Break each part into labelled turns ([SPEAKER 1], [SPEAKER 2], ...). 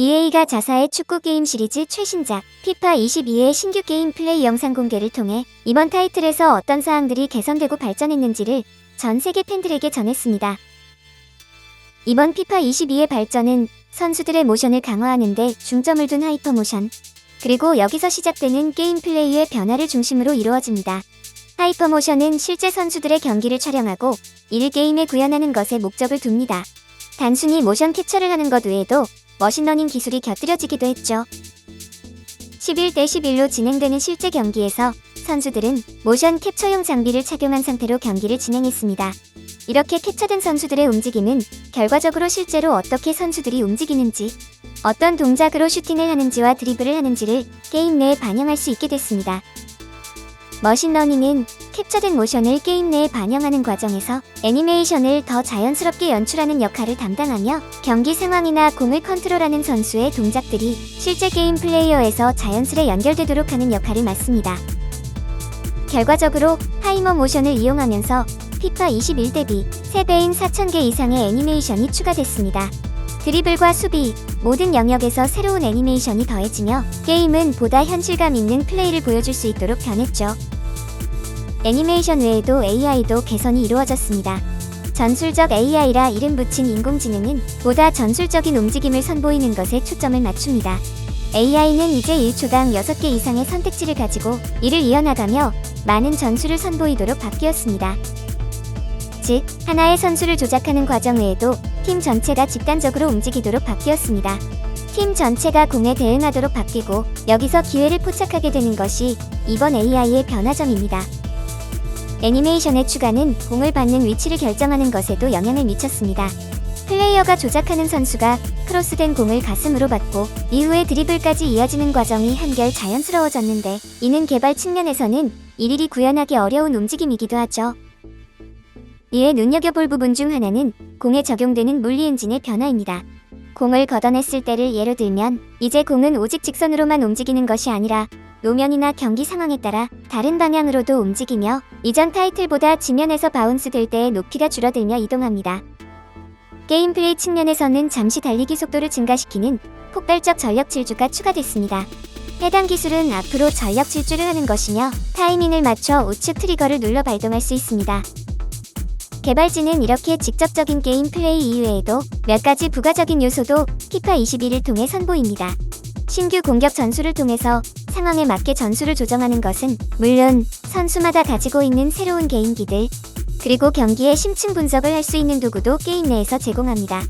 [SPEAKER 1] EA가 자사의 축구 게임 시리즈 최신작 피파 22의 신규 게임 플레이 영상 공개를 통해 이번 타이틀에서 어떤 사항들이 개선되고 발전했는지를 전 세계 팬들에게 전했습니다. 이번 피파 22의 발전은 선수들의 모션을 강화하는 데 중점을 둔 하이퍼 모션, 그리고 여기서 시작되는 게임 플레이의 변화를 중심으로 이루어집니다. 하이퍼 모션은 실제 선수들의 경기를 촬영하고 이를 게임에 구현하는 것에 목적을 둡니다. 단순히 모션 캡처를 하는 것 외에도 머신러닝 기술이 곁들여지기도 했죠. 11대 11로 진행되는 실제 경기에서 선수들은 모션 캡처용 장비를 착용한 상태로 경기를 진행했습니다. 이렇게 캡처된 선수들의 움직임은 결과적으로 실제로 어떻게 선수들이 움직이는지, 어떤 동작으로 슈팅을 하는지와 드리블을 하는지를 게임 내에 반영할 수 있게 됐습니다. 머신러닝은 캡처된 모션을 게임 내에 반영하는 과정에서 애니메이션을 더 자연스럽게 연출하는 역할을 담당하며 경기 상황이나 공을 컨트롤하는 선수의 동작들이 실제 게임 플레이어에서 자연스레 연결되도록 하는 역할을 맡습니다. 결과적으로 하이머 모션을 이용하면서 피파 21 대비 3배인 4,000개 이상의 애니메이션이 추가됐습니다. 드리블과 수비, 모든 영역에서 새로운 애니메이션이 더해지며 게임은 보다 현실감 있는 플레이를 보여줄 수 있도록 변했죠. 애니메이션 외에도 AI도 개선이 이루어졌습니다. 전술적 AI라 이름 붙인 인공지능은 보다 전술적인 움직임을 선보이는 것에 초점을 맞춥니다. AI는 이제 1초당 6개 이상의 선택지를 가지고 이를 이어나가며 많은 전술을 선보이도록 바뀌었습니다. 즉, 하나의 선수를 조작하는 과정 외에도 팀 전체가 집단적으로 움직이도록 바뀌었습니다. 팀 전체가 공에 대응하도록 바뀌고 여기서 기회를 포착하게 되는 것이 이번 AI의 변화점입니다. 애니메이션의 추가는 공을 받는 위치를 결정하는 것에도 영향을 미쳤습니다. 플레이어가 조작하는 선수가 크로스된 공을 가슴으로 받고 이후에 드리블까지 이어지는 과정이 한결 자연스러워졌는데 이는 개발 측면에서는 일일이 구현하기 어려운 움직임이기도 하죠. 이에 눈여겨볼 부분 중 하나는 공에 적용되는 물리 엔진의 변화입니다. 공을 걷어냈을 때를 예로 들면 이제 공은 오직 직선으로만 움직이는 것이 아니라 노면이나 경기 상황에 따라 다른 방향으로도 움직이며 이전 타이틀보다 지면에서 바운스 될 때의 높이가 줄어들며 이동합니다. 게임 플레이 측면에서는 잠시 달리기 속도를 증가시키는 폭발적 전력 질주가 추가됐습니다. 해당 기술은 앞으로 전력 질주를 하는 것이며 타이밍을 맞춰 우측 트리거를 눌러 발동할 수 있습니다. 개발진은 이렇게 직접적인 게임 플레이 이외에도 몇 가지 부가적인 요소도 피파 21을 통해 선보입니다. 신규 공격 전술을 통해서 상황에 맞게 전술을 조정하는 것은 물론 선수마다 가지고 있는 새로운 개인기들 그리고 경기의 심층 분석을 할 수 있는 도구도 게임 내에서 제공합니다.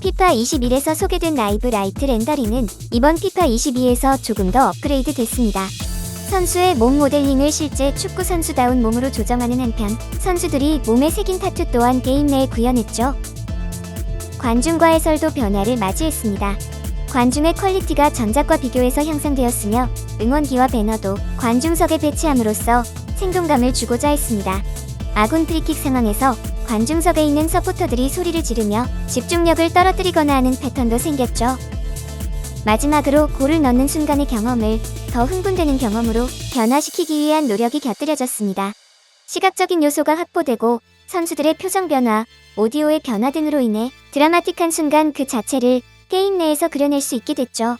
[SPEAKER 1] 피파 21에서 소개된 라이브 라이트 렌더링은 이번 피파 22에서 조금 더 업그레이드 됐습니다. 선수의 몸 모델링을 실제 축구 선수다운 몸으로 조정하는 한편 선수들이 몸에 새긴 타투 또한 게임 내에 구현했죠. 관중과 해설도 변화를 맞이했습니다. 관중의 퀄리티가 전작과 비교해서 향상되었으며 응원기와 배너도 관중석에 배치함으로써 생동감을 주고자 했습니다. 아군 프리킥 상황에서 관중석에 있는 서포터들이 소리를 지르며 집중력을 떨어뜨리거나 하는 패턴도 생겼죠. 마지막으로 골을 넣는 순간의 경험을 더 흥분되는 경험으로 변화시키기 위한 노력이 곁들여졌습니다. 시각적인 요소가 확보되고 선수들의 표정 변화, 오디오의 변화 등으로 인해 드라마틱한 순간 그 자체를 게임 내에서 그려낼 수 있게 됐죠.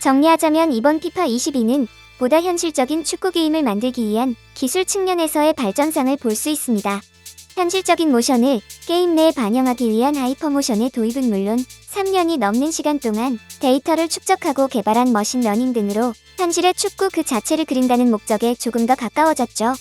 [SPEAKER 1] 정리하자면 이번 피파 22는 보다 현실적인 축구 게임을 만들기 위한 기술 측면에서의 발전상을 볼 수 있습니다. 현실적인 모션을 게임 내에 반영하기 위한 하이퍼모션의 도입은 물론 3년이 넘는 시간 동안 데이터를 축적하고 개발한 머신러닝 등으로 현실의 축구 그 자체를 그린다는 목적에 조금 더 가까워졌죠.